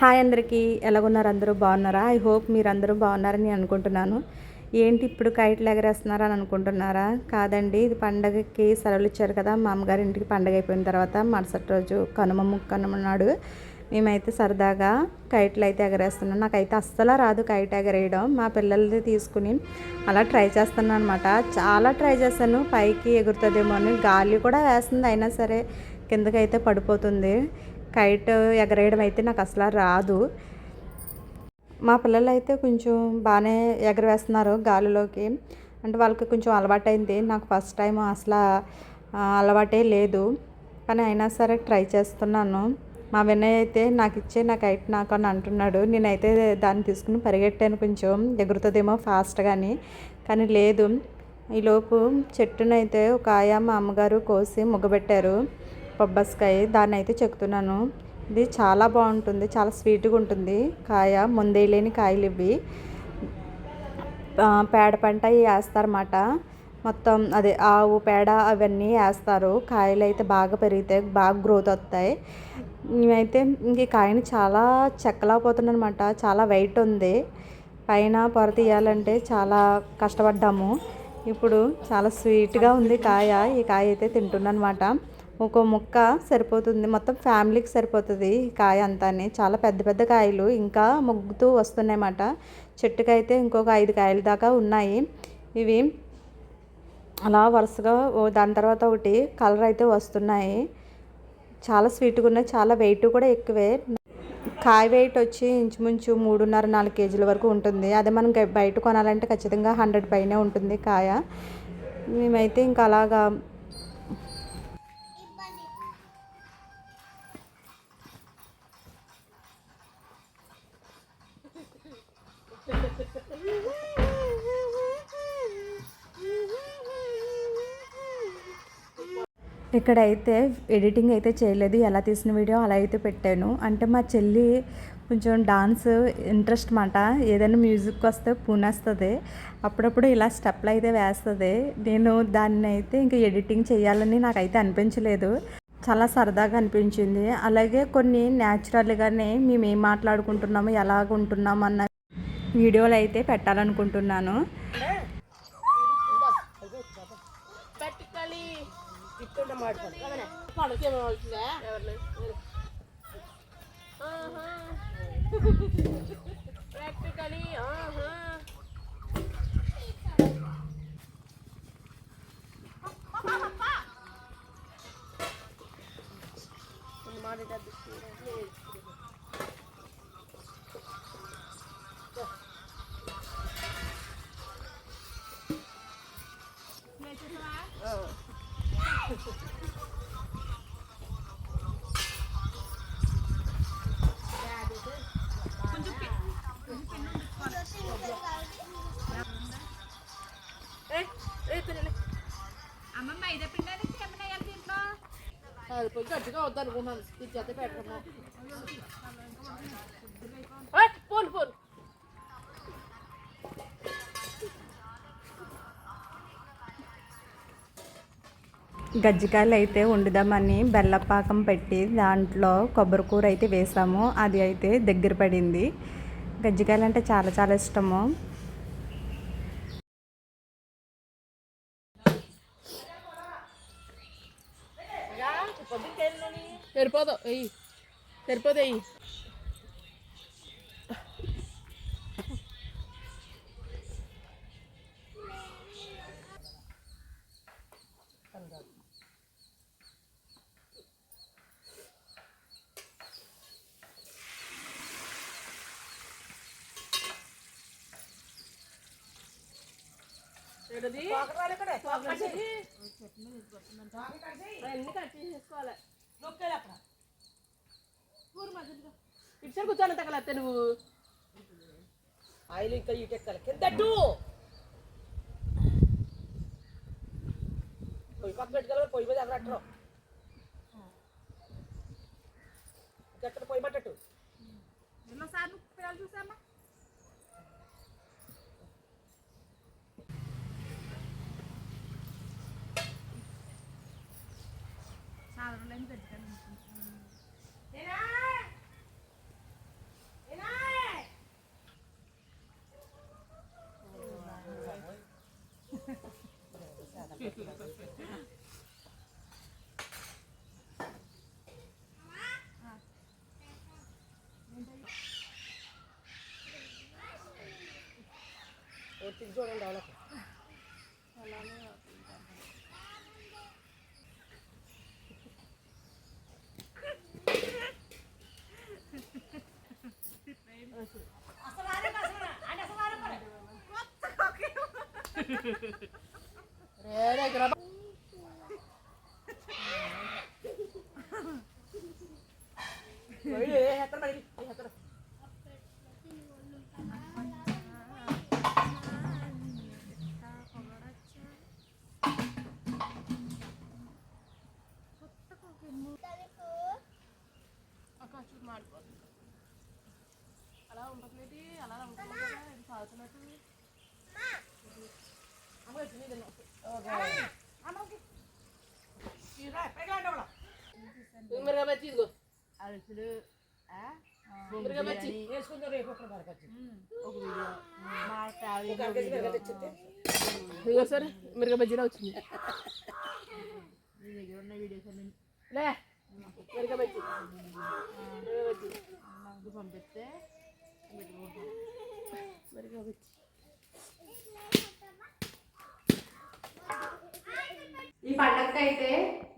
Hi అందరికీ ఎలాగున్నారు? అందరూ బాగున్నారా? ఐ హోప్ మీరందరూ బాగున్నారని అనుకుంటున్నాను. ఏంటి ఇప్పుడు కైట్లు ఎగరేస్తున్నారా అని అనుకుంటున్నారా? కాదండి ఇది పండగకి సెలవులు ఇచ్చారు కదా మా అమ్మగారి ఇంటికి పండగ అయిపోయిన తర్వాత మరుసటి రోజు కనుమ ముక్కనుమ నాడు మేమైతే సరదాగా కైట్లు అయితే ఎగరేస్తున్నాం. నాకైతే అస్సలు రాదు కైట్ ఎగరేయడం. మా పిల్లలది తీసుకుని అలా ట్రై చేస్తున్నాను అనమాట చాలా ట్రై చేశాను. పైకి ఎగురుతుందేమో అని గాలి కూడా వేస్తుంది అయినా సరే కిందకైతే పడిపోతుంది. కైట్ ఎగరేయడం అయితే నాకు అసలు రాదు. మా పిల్లలు అయితే కొంచెం బాగానే ఎగరవేస్తున్నారు గాలిలోకి. అంటే వాళ్ళకి కొంచెం అలవాటైంది. నాకు ఫస్ట్ టైం అసలు అలవాటే లేదు. కానీ అయినా సరే ట్రై చేస్తున్నాను. మా వినయ్ అయితే నాకు ఇచ్చే నాకు కైట్ నాకు అని అంటున్నాడు. నేనైతే దాన్ని తీసుకుని పరిగెట్టాను కొంచెం. ఎగురుతుందేమో ఫాస్ట్గాని కానీ లేదు. ఈలోపు చెట్టునైతే ఒక ఆయా మా అమ్మగారు కోసి ముగ్గబెట్టారు. బొబ్బస్కాయ దాన్ని అయితే చెక్కుతున్నాను ఇది చాలా బాగుంటుంది చాలా స్వీట్గా ఉంటుంది. కాయ ముందేయలేని కాయలు ఇవి పేడ పంట వేస్తారన్నమాట. మొత్తం అదే ఆవు పేడ అవన్నీ వేస్తారు. కాయలు అయితే బాగా పెరుగుతాయి బాగా గ్రోత్ వస్తాయి. మేమైతే ఇంక ఈ కాయని చాలా చెక్కలేకపోతున్నాను అనమాట చాలా వెయిట్ ఉంది. పైన పొర తీయాలంటే చాలా కష్టపడ్డాము. ఇప్పుడు చాలా స్వీట్గా ఉంది కాయ. ఈ కాయ అయితే తింటున్నాను అనమాట ఒక ముక్క సరిపోతుంది. మొత్తం ఫ్యామిలీకి సరిపోతుంది కాయ అంతా చాలా పెద్ద పెద్ద కాయలు ఇంకా మొగ్గుతూ వస్తున్నాయన్నమాట. చెట్టుకైతే ఇంకొక ఐదు కాయల దాకా ఉన్నాయి. ఇవి అలా వరుసగా దాని తర్వాత ఒకటి కలర్ అయితే వస్తున్నాయి. చాలా స్వీట్గా ఉన్నాయి. చాలా వెయిట్ కూడా ఎక్కువే. కాయ వెయిట్ వచ్చి ఇంచుమించు మూడున్నర నాలుగు కేజీల వరకు ఉంటుంది. అదే మనం బయట కొనాలంటే ఖచ్చితంగా హండ్రెడ్ పైనే ఉంటుంది కాయ. మేమైతే ఇంకా అలాగా ఇక్కడైతే ఎడిటింగ్ అయితే చేయలేదు ఎలా తీసిన వీడియో అలా అయితే పెట్టాను. అంటే మా చెల్లి కొంచెం డాన్స్ ఇంట్రెస్ట్ మాట. ఏదైనా మ్యూజిక్ వస్తే పూనేస్తుంది. అప్పుడప్పుడు ఇలా స్టెప్లు అయితే వేస్తుంది. నేను దాన్ని అయితే ఇంకా ఎడిటింగ్ చేయాలని నాకైతే అనిపించలేదు. చాలా సరదాగా అనిపించింది. అలాగే కొన్ని న్యాచురల్గానే మేము ఏం మాట్లాడుకుంటున్నాము ఎలాగ ఉంటున్నాము అన్న వీడియోలు అయితే పెట్టాలనుకుంటున్నాను. Oh. అది పోయి గట్టిగా వద్దు అనుకున్నాను ఇది చేత పెట్టము పోను పోను గజ్జికాయలు అయితే వండుదామని బెల్లపాకం పెట్టి దాంట్లో కొబ్బరి కూర అయితే వేసాము. అది అయితే దగ్గర పడింది. గజ్జికాయలు అంటే చాలా చాలా ఇష్టము. సరిపోదు. ఎయ్యి సరిపోదు ఎయ్యి ఏంటది? పోకడది. అవన్నీ కట్ చేసేసుకోవాలి కూర మధ్యలో. ఇటు సైడ్ కూర్చోాలి తగలత్తే నువ్వు. ఆయిల్ ఇంకా ఇటెక్కాలి కిందట్టు పొయ్యి పక్కన పెట్టుకోవాలి పొయ్యి మీద ఎగరట్టరు ఎక్కడ పొయ్యి పట్టట్టు ఎన్నోసార్లు చూసామా ஒருத்திக்கு ஜோடம் டெவலப் எல்லாமே அசவாரம் அசவாரம் அட அசவாரம் கொத்த கோக்கே ఏ హెత్తరు మరి ఏ హెత్తరు అక్క చూడు మాడిపోతుంది అలా ఉండట్లేదు అలా ఉంటుంది కదా ఇది సాగుతున్నట్టు అరుసులు మిరగా బజ్జి వేసుకుందాం రేపు ఒకటి వరకు వచ్చి ఒక వీడియో మా ఒక అర కేజీ మిరపకాయ తెచ్చింది ఇదిగో సరే మిరగా బజ్జీలో వచ్చింది మీ దగ్గర ఉన్న వీడియోస్ అన్ని లే మిరగా బజ్జి మిరగా బజ్జి నాకు పంపిస్తే పెట్టుకుంటాం మిరగా బజ్జి ఈ పండగకి అయితే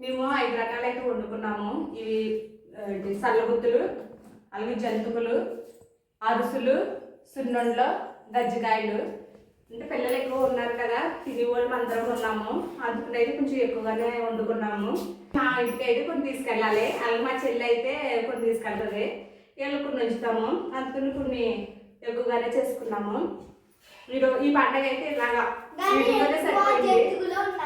మేము ఐదు రకాలు అయితే వండుకున్నాము. ఇవి సల్లగుత్తులు అలాగే జంతుకులు అరుసులు సున్నుండలు గజ్జికాయలు. అంటే పిల్లలు ఎక్కువ ఉన్నారు కదా తిని వాళ్ళు అందరం ఉన్నాము. అందుకని అయితే కొంచెం ఎక్కువగానే వండుకున్నాము. మా ఇంటికి అయితే కొన్ని తీసుకెళ్ళాలి. అలాగే మా చెల్లి అయితే కొన్ని తీసుకెళ్తుంది. వీళ్ళు కొన్ని ఉంచుతాము. అందుకని కొన్ని ఎక్కువగానే చేసుకున్నాము. మీరు ఈ పండగ అయితే ఇలాగా Ben Sweet, Vanessa,